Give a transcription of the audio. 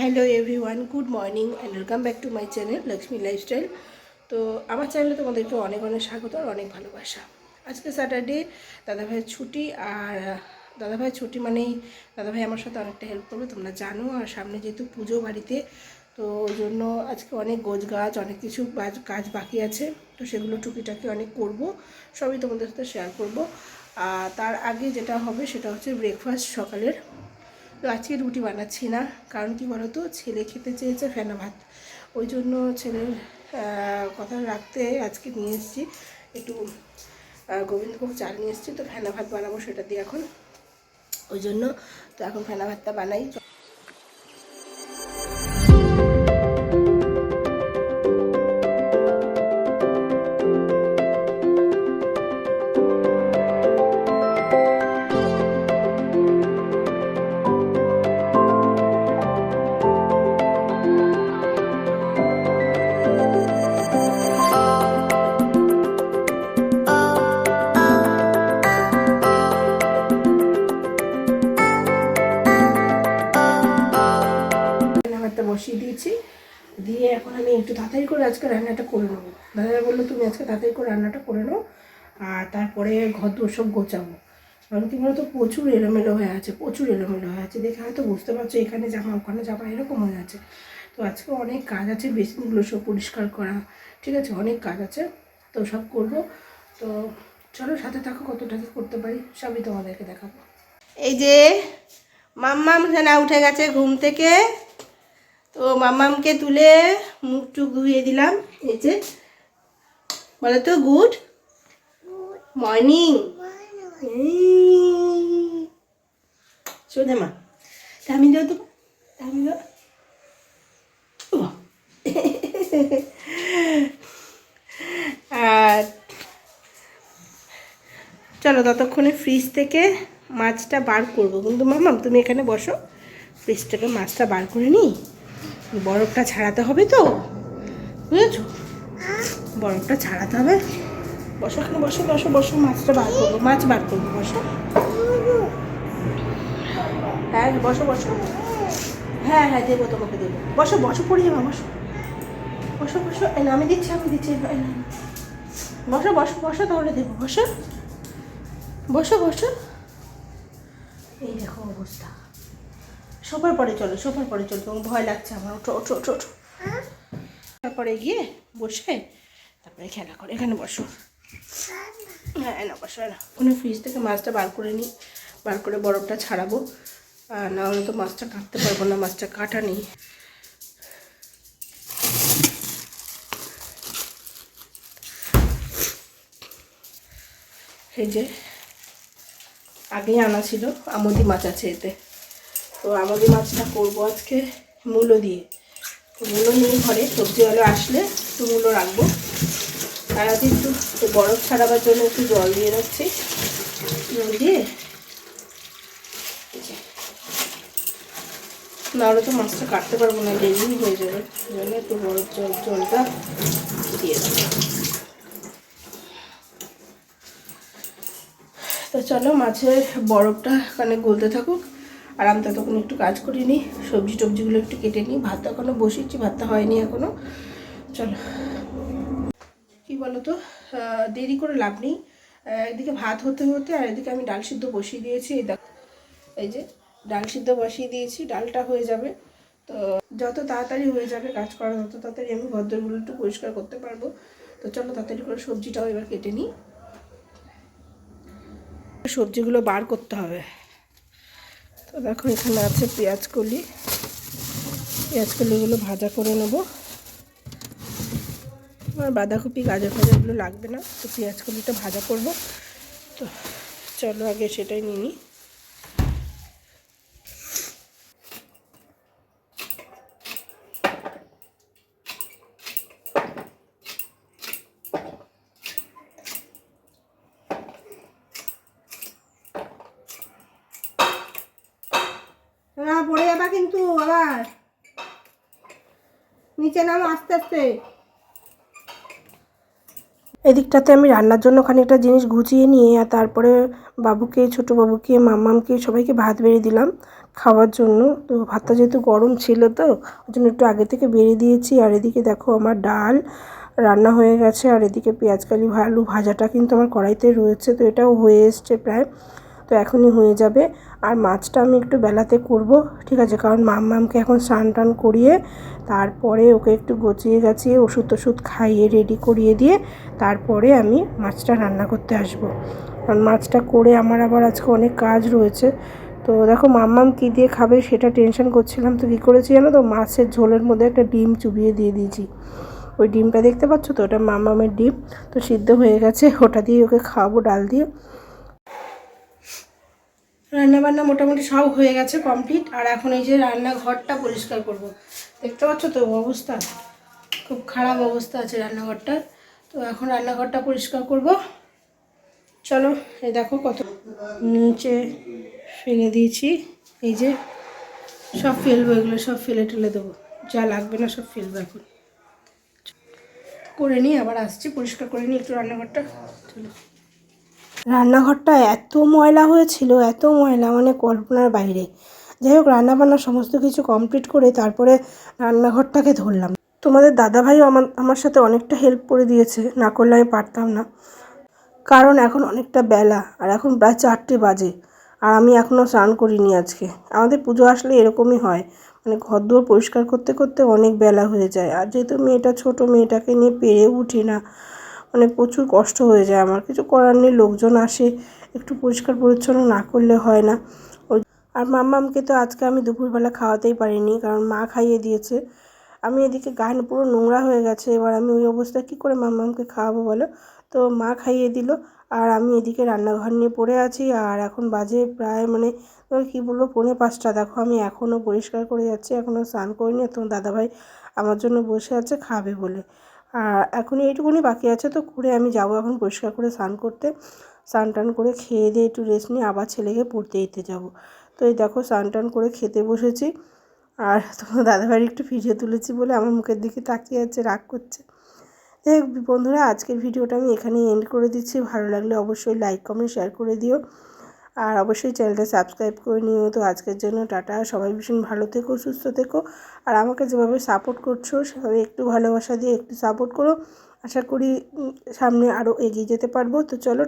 Hello everyone good morning and welcome back to my channel Lakshmi lifestyle তো আমার চ্যানেলে তোমাদেরকে অনেক অনেক স্বাগত আর অনেক ভালোবাসা। আজকে স্যাটারডে দাদাভাইয়ের ছুটি আর দাদাভাইয়ের ছুটি মানেই দাদাভাই আমার সাথে অনেকটা হেল্প করবে, তোমরা জানো। আর সামনে যেহেতু পুজো বাড়িতে, তো ওই জন্য আজকে অনেক গোছ গাছ অনেক কিছু কাজ বাকি আছে। তো সেগুলো টুকিটাকি অনেক করব, সবই তোমাদের সাথে শেয়ার করব। আর তার আগে যেটা হবে সেটা হচ্ছে ব্রেকফাস্ট সকালের। তো আজকে রুটি বানাচ্ছি না। কারণ কি বলতো? ছেলে খেতে চেয়েছে ফেনা ভাত। ওই জন্য ছেলের কথা রাখতে আজকে নিয়ে এসেছি। একটু গোবিন্দভোগ চাল নিয়ে এসেছি। তো ফেনা ভাত বানাবো সেটা দিয়ে এখন। ওই জন্য তো এখন ফেনা ভাতটা বানাই। বসিয়ে দিয়েছি। দিয়ে এখন আমি একটু তাড়াতাড়ি করে আজকে রান্নাটা করে নেব। দাদা বলল, তুমি আজকে তাড়াতাড়ি করে রান্নাটা করে নাও, আর তারপরে ঘর দোর সব গোছাবো। কারণ কি বলতো, প্রচুর এলোমেলো হয়ে আছে, প্রচুর এলোমেলো হয়ে আছে। দেখে হয়তো বুঝতে পারছ, এখানে জামা, ওখানে জামা এরকম হয়ে আছে। তো আজকে অনেক কাজ আছে, বেসিনগুলো সব পরিষ্কার করা, ঠিক আছে? অনেক কাজ আছে, তো সব করব। তো চলো, সাথে থাকো, কতটা কি করতে পারি, সবই তোমাদেরকে দেখাবো। এই যে, মাম্মাম না উঠে গেছে ঘুম থেকে। তো মামামকে তুলে মুখ টুক ধুয়ে দিলাম, এই যে। বলো তো গুড মর্নিং। শোনে মা দাও তো দাও আর চলো, ততক্ষণে ফ্রিজ থেকে মাছটা বার করব। কিন্তু মামাম, তুমি এখানে বসো। ফ্রিজ থেকে মাছটা বার করে নিই। বরফটা ছাড়াতে হবে তো? বুঝেছ? বরফটা ছাড়াতে হবে। বসো এখানে বসো বসো বসো মাছটা বার করব মাছ বার করব বসো। হ্যাঁ বসো বসো। হ্যাঁ হ্যাঁ দেবো তোমাকে দেবো। বসো বসো পড়ে যাব বসো। বসো বসো। না, আমি দিচ্ছি আমি দিচ্ছি। বসো বসো বসো তাহলে দেবো বসো। বসো বসো। এই দেখো অবস্থা। সবার পরে চলো সবার পরে চলো, তোমার ভয় লাগছে আমার। ওঠো ওঠো ওঠো ওঠো। তারপরে গিয়ে বসে তারপরে খেলা করে, এখানে বসো। হ্যাঁ না, বসো না। ওখানে ফ্রিজ থেকে মাছটা বার করে নিই বার করে বরফটা ছাড়াবো। না হলে তো মাছটা কাটতে পারব না, মাছটা কাটা নেই। এই যে আগেই আনা ছিল, আমদি মাছ আছে এতে। তো আমাদের মাছটা করব আজকে মূলো দিয়ে। তো মূলো নিয়ে ঘরে সবজিওয়ালা আসলে একটু মূলো রাখব। আজ একটু বরফ ছাড়াবার জন্য একটু জল দিয়ে রাখছি। জল দিয়ে। নাহলে তো মাছটা কাটতে পারব না দেরি হয়ে যাবে। জন্য একটু বরফ জল, জলটা দিয়ে তো চলো মাছের বরফটা ওখানে গলতে থাকুক। আর আমি ততক্ষণ একটু কাজ করে নিই সবজি টবজিগুলো একটু কেটে নিই। ভাত এখনও বসিয়েছি ভাতটা হয়নি এখনও চলো। কি বলো তো দেরি করে লাভ নেই। একদিকে ভাত হতে হতে আর এদিকে আমি ডাল সিদ্ধ বসিয়ে দিয়েছি, এই দেখো। এই যে, ডাল সিদ্ধ বসিয়ে দিয়েছি, ডালটা হয়ে যাবে। তো যত তাড়াতাড়ি হয়ে যাবে কাজ করা, তত তাড়াতাড়ি আমি ভদ্রগুলো একটু পরিষ্কার করতে পারব। তো চলো তাড়াতাড়ি করে সবজিটাও এবার কেটে নিই। সবজিগুলো বার করতে হবে। তো দেখো এখানে আছে পেঁয়াজ কলি। পেঁয়াজ কলিগুলো ভাজা করে নেব। আমার বাঁধাকপি, গাজর ফাজারগুলো লাগবে না, তো পেঁয়াজ কলিটা ভাজা করব। তো চলো আগে সেটাই নিই। না পড়ে যাবা কিন্তু আবার। নিচে নাম আস্তে আস্তে। এদিকটাতে আমি রান্নার জন্য খানিকটা জিনিস গুছিয়ে নিয়ে আর তারপরে বাবুকে, ছোট বাবুকে মাম্মামকে সবাইকে ভাত বেড়ে দিলাম খাওয়ার জন্য। তো ভাতটা যেহেতু গরম ছিল তো ওই জন্য একটু আগে থেকে বেড়ে দিয়েছি। আর এদিকে দেখো আমার ডাল রান্না হয়ে গেছে। আর এদিকে পেঁয়াজকালি আলু ভাজাটা কিন্তু আমার কড়াইতে রয়েছে। তো এটাও হয়ে এসছে প্রায়। তো এখনই হয়ে যাবে। আর মাছটা আমি একটু বেলাতে করব, ঠিক আছে? কারণ মাম মামকে এখন স্নান টান করিয়ে তারপরে ওকে একটু গচিয়ে গাছিয়ে ওষুধ টষুধ খাইয়ে রেডি করিয়ে দিয়ে তারপরে আমি মাছটা রান্না করতে আসব। কারণ মাছটা করে আমার আবার আজকে অনেক কাজ রয়েছে। তো দেখো মাম্মাম কী দিয়ে খাবে সেটা টেনশন করছিলাম। তো কী করেছি জানো তো? মাছের ঝোলের মধ্যে একটা ডিম চুবিয়ে দিয়ে দিয়েছি। ওই ডিমটা দেখতে পাচ্ছ তো? ওটা মামামের ডিম। তো সিদ্ধ হয়ে গেছে। ওটা দিয়ে ওকে খাওয়াবো ডাল দিয়ে। রান্নাবান্না মোটামুটি সব হয়ে গেছে কমপ্লিট। আর এখন এই যে রান্নাঘরটা পরিষ্কার করব। দেখতে পাচ্ছ তো অবস্থা? খুব খারাপ অবস্থা আছে রান্নাঘরটার। তো এখন রান্নাঘরটা পরিষ্কার করব। চলো, এই দেখো কত নিচে ফেলে দিয়েছি। এই যে সব ফেলব, এগুলো সব ফেলে টেলে দেবো। যা লাগবে না সব ফেলব এখন। করে নিই, আবার আসছি, পরিষ্কার করে নিই একটু রান্নাঘরটা। চলো। রান্নাঘরটা এত ময়লা হয়েছিল, এত ময়লা মানে কল্পনার বাইরে। যাই হোক, রান্নাবান্না সমস্ত কিছু কমপ্লিট করে তারপরে রান্নাঘরটাকে ধরলাম। তোমাদের দাদাভাইও আমার আমার সাথে অনেকটা হেল্প করে দিয়েছে, না করলে আমি পারতাম না। কারণ এখন অনেকটা বেলা, আর এখন প্রায় চারটে বাজে, আর আমি এখনও স্নান করিনি আজকে। আমাদের পুজো আসলে এরকমই হয় মানে ঘর দুয়ার পরিষ্কার করতে করতে অনেক বেলা হয়ে যায়। আর যেহেতু মেয়েটা ছোট, মেয়েটাকে নিয়ে পেরে উঠি না মানে প্রচুর কষ্ট হয়ে যায় আমার। কিছু করার নেই, লোকজন আসে, একটু পরিষ্কার পরিচ্ছন্ন না করলে হয় না। আর মাম্মামকে তো আজকে আমি দুপুরবেলা খাওয়াতেই পারিনি, কারণ মা খাইয়ে দিয়েছে। আমি এদিকে গায়ে পুরো নোংরা হয়ে গেছে, এবার আমি ওই অবস্থায় কী করে মাম্মামকে খাওয়াবো বলো? তো মা খাইয়ে দিল, আর আমি এদিকে রান্নাঘর নিয়ে পড়ে আছি, আর এখন বাজে প্রায় মানে কী বলব, পৌনে পাঁচটা। দেখো আমি এখনও পরিষ্কার করে যাচ্ছি এখনও স্নান করিনি তোমার দাদাভাই আমার জন্য বসে আছে, খাবে বলে। এখন এইটুকুনি বাকি আছে, তো করে আমি যাব এখন পরিষ্কার করে স্নান করতে। স্নান টান করে খেয়ে দিয়ে একটু রেস্ট নিয়ে আবার ছেলেকে পড়তে দিতে যাব। তো এই দেখো স্নান টান করে খেতে বসেছি। আর তোমার দাদাভাইয়ের একটু ভিডিও তুলেছি বলে আমার মুখের দিকে তাকিয়ে আছে, রাগ করছে। যাই বন্ধুরা, আজকের ভিডিওটা আমি এখানেই এন্ড করে দিচ্ছি। ভালো লাগলে অবশ্যই লাইক কমেন্ট শেয়ার করে দিও। আর অবশ্যই চ্যানেলটা সাবস্ক্রাইব করে নিও। তো আজকের জন্য টাটা। সবাই ভীষণ ভালো থেকো, সুস্থ থেকো। আর আমাকে যেভাবে সাপোর্ট করছ, সেভাবে একটু ভালোবাসা দিয়ে একটু সাপোর্ট করো। আশা করি সামনে আরও এগিয়ে যেতে পারব। তো চলো